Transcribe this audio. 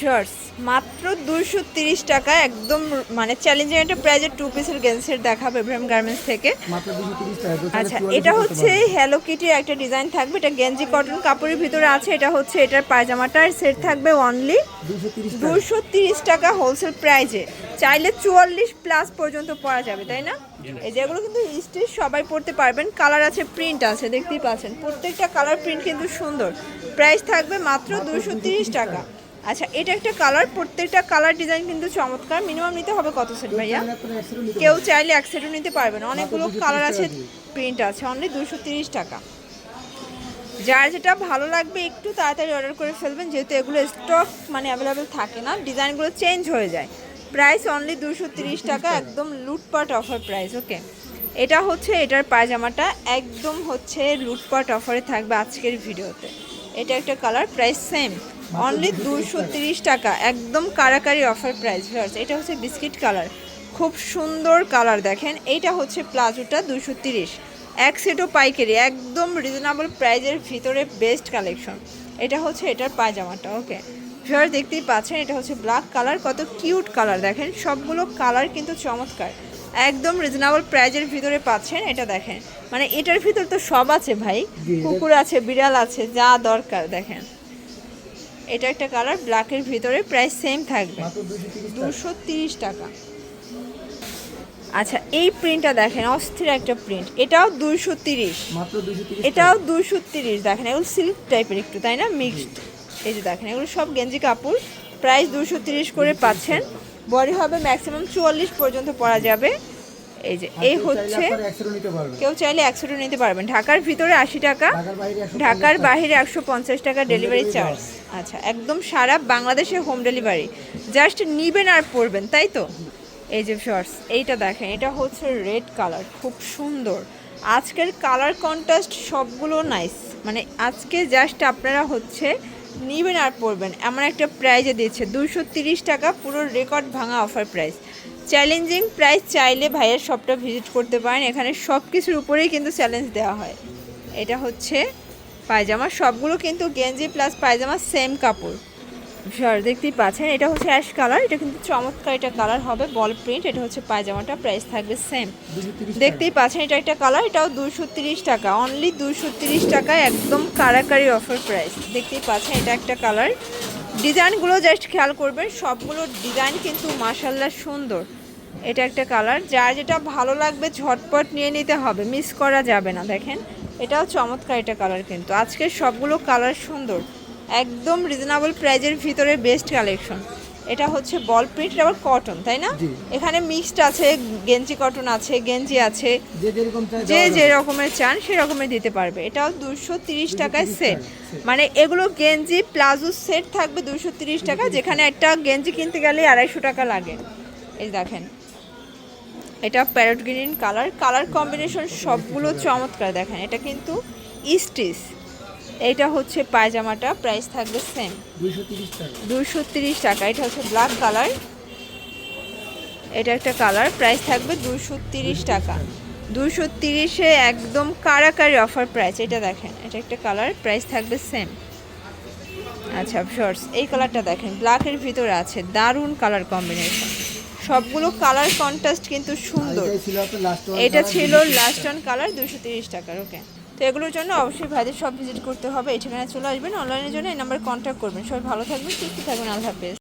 Shorts মাত্র দুশো তিরিশ টাকা একদম মানে চ্যালেঞ্জিং একটা প্রাইজের টু পিসের গেন্সের দেখাবো ইব্রাহিম গার্মেন্টস থেকে। আচ্ছা এটা হচ্ছে হ্যালো কিটির একটা ডিজাইন থাকবে এটা গেঞ্জি কটন কাপড়ের ভিতরে আছে এটা হচ্ছে এটার পায়জামাটার সেট থাকবে অনলি দুশো তিরিশ টাকা। দুশো তিরিশ টাকা হোলসেল প্রাইজে চাইলে চুয়াল্লিশ প্লাস পর্যন্ত পরা যাবে তাই না? এই যেগুলো কিন্তু স্টিচ সবাই পড়তে পারবেন কালার আছে প্রিন্ট আছে দেখতেই পাচ্ছেন। প্রত্যেকটা কালার প্রিন্ট কিন্তু সুন্দর। প্রাইস থাকবে মাত্র দুশো তিরিশ টাকা। আচ্ছা এটা একটা কালার প্রত্যেকটা কালার ডিজাইন কিন্তু চমৎকার। মিনিমাম নিতে হবে কত সেট ভাইয়া? কেউ চাইলে এক সেটও নিতে পারবেন। অনেকগুলো কালার আছে প্রিন্ট আছে অনলি দুশো তিরিশ টাকা। যার যেটা ভালো লাগবে একটু তাড়াতাড়ি অর্ডার করে ফেলবেন যেহেতু এগুলো স্টক মানে অ্যাভেলেবেল থাকে না ডিজাইনগুলো চেঞ্জ হয়ে যায়। প্রাইস অনলি দুশো তিরিশ টাকা একদম লুটপাট অফার প্রাইস ওকে এটা হচ্ছে এটার পায়জামাটা একদম হচ্ছে লুটপাট অফারে থাকবে আজকের ভিডিওতে। এটা একটা কালার প্রাইস সেম অনলি দুশো তিরিশ টাকা। একদম কারাকারি অফার প্রাইস এটা হচ্ছে বিস্কিট কালার। খুব সুন্দর কালার দেখেন। এইটা হচ্ছে প্লাজোটা দুশো তিরিশ। এক সেটও পাইকারি একদম রিজনেবল প্রাইজের ভিতরে বেস্ট কালেকশন এটা হচ্ছে এটার পায়জামাটা ওকে ভিউয়ার দেখতেই পাচ্ছেন এটা হচ্ছে ব্ল্যাক কালার কত কিউট কালার দেখেন। সবগুলো কালার কিন্তু চমৎকার। একদম রিজনেবল প্রাইজের ভিতরে পাচ্ছেন এটা দেখেন। মানে এটার ভিতর তো সব আছে ভাই। কুকুর আছে বিড়াল আছে যা দরকার দেখেন। এটা একটা কালার ব্ল্যাকের ভিতরে প্রাইস সেম থাকবে। দুশো তিরিশ টাকা। আচ্ছা এই প্রিন্টটা দেখেন অস্থির একটা প্রিন্ট এটাও দুশো তিরিশ। এটাও দুশো তিরিশ। দেখেন এগুলো সিল্ক টাইপের একটু তাই না? মিক্সড এই যে দেখেন এগুলো সব গেঞ্জি কাপড়। প্রাইস দুশো তিরিশ করে পাচ্ছেন। বডি হবে ম্যাক্সিমাম চুয়াল্লিশ পর্যন্ত পরা যাবে। এই যে এই হচ্ছে একশো কেউ চাইলে একশোটা নিতে পারবেন। ঢাকার ভিতরে আশি টাকা ঢাকার বাইরে একশো একশো পঞ্চাশ টাকা ডেলিভারি চার্জ আচ্ছা একদম সারা বাংলাদেশে হোম ডেলিভারি জাস্ট নিবেন আর পড়বেন তাই তো? এই যে শর্টস এইটা দেখেন এটা হচ্ছে রেড কালার খুব সুন্দর। আজকের কালার কন্ট্রাস্ট সবগুলো নাইস মানে আজকে জাস্ট আপনারা হচ্ছে নিবেন আর পড়বেন এমন একটা প্রাইজে দিচ্ছে দুশো তিরিশ টাকা পুরো রেকর্ড ভাঙা অফার প্রাইস চ্যালেঞ্জিং প্রাইস চাইলে ভাইয়ের শপটা ভিজিট করতে পারেন। এখানে সব কিছুর উপরেই কিন্তু চ্যালেঞ্জ দেওয়া হয়। এটা হচ্ছে পায়জামা। সবগুলো কিন্তু গেঞ্জি প্লাস পায়জামা সেম কাপড়। সর দেখতেই পাচ্ছেন এটা হচ্ছে অ্যাশ কালার এটা কিন্তু চমৎকার এটা কালার হবে বল প্রিন্ট এটা হচ্ছে পায়জামাটা প্রাইস থাকবে সেম দেখতেই পাচ্ছেন এটা একটা কালার এটাও দুশো তিরিশ টাকা। অনলি দুশো তিরিশ টাকায় একদম কারাকারি অফার প্রাইস দেখতেই পাচ্ছেন এটা একটা কালার ডিজাইনগুলো জাস্ট খেয়াল করবেন, সবগুলো ডিজাইন কিন্তু মাসাল্লার সুন্দর। এটা একটা কালার যার যেটা ভালো লাগবে ঝটপট নিয়ে নিতে হবে মিস করা যাবে না, দেখেন। এটাও চমৎকার এটা কালার কিন্তু। আজকের সবগুলো কালার সুন্দর, একদম রিজনেবল প্রাইজের ভিতরে বেস্ট কালেকশন এটা হচ্ছে বল প্রিন্ট আবার কটন তাই না? এখানে মিক্সড আছে গেঞ্জি কটন আছে গেঞ্জি আছে। যে যে। রকমের চান সে রকমের দিতে পারবে। এটাও দুশো তিরিশ টাকায় সেট মানে এগুলো গেঞ্জি প্লাজো সেট থাকবে দুশো তিরিশ টাকা যেখানে একটা গেঞ্জি কিনতে গেলে আড়াইশো টাকা লাগে। এই দেখেন। এটা parrot green colour colour combination সবগুলো চমৎকার দেখেন। এটা কিন্তু স্টিচ এইটা হচ্ছে পায়জামাটা প্রাইস থাকবে সেম দুশো তিরিশ টাকা। এটা হচ্ছে ব্ল্যাক কালার এটা একটা কালার প্রাইস থাকবে দুশো তিরিশ টাকা। দুশো তিরিশে একদম কারাকারি অফার প্রাইস এটা দেখেন এটা একটা কালার প্রাইস থাকবে সেম আচ্ছা শর্টস এই কালারটা দেখেন ব্ল্যাকের ভিতরে আছে দারুণ কালার কম্বিনেশন সবগুলো কালার কন্ট্রাস্ট কিন্তু সুন্দর। এটা ছিল লাস্ট অন কালার দুশো তিরিশ টাকার ওকে তো এগুলোর জন্য অবশ্যই ভাইদের সব ভিজিট করতে হবে। এই ঠিকানায় চলে আসবেন। অনলাইনের জন্য এই নাম্বার কন্ট্যাক্ট করবেন। সবাই ভালো থাকবেন, সুস্থ থাকবেন। আল্লাহ হাফেজ।